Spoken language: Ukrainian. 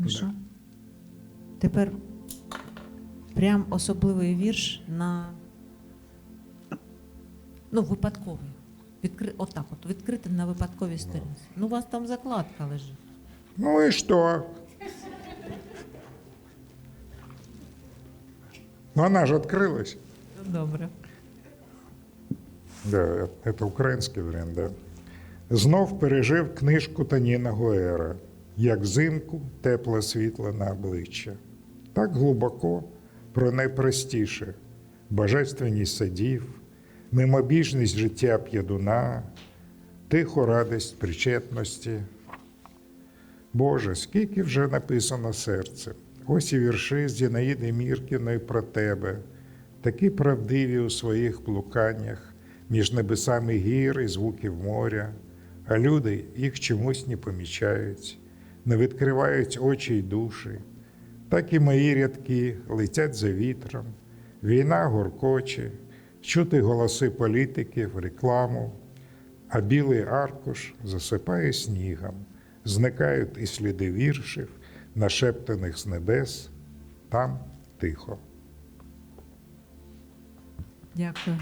Ну Да. що? Тепер прям особливий вірш на ну, випадковий. Відкри... Отак от, відкрити на випадковій сторінці. Ну, у вас там закладка лежить. Ну и что? Ну она же открылась. Ну, добре. Да, это український варіант, да. Знов пережив книжку Таніна Гуера, як взимку тепле світло на обличчя. Так глибоко про найпростіше божественність садів, мимобіжність життя п'ядуна, тиху радість причетності. Боже, скільки вже написано серцем. Ось і вірші з Зінаїди Міркіної про тебе, такі правдиві у своїх блуканнях між небесами гір і звуків моря, а люди їх чомусь не помічають, не відкривають очі й душі. Так і мої рядки летять за вітром, війна гуркоче, чути голоси політиків, рекламу, а білий аркуш засипає снігом, зникають і сліди віршів, нашептаних з небес, там тихо. Дякую.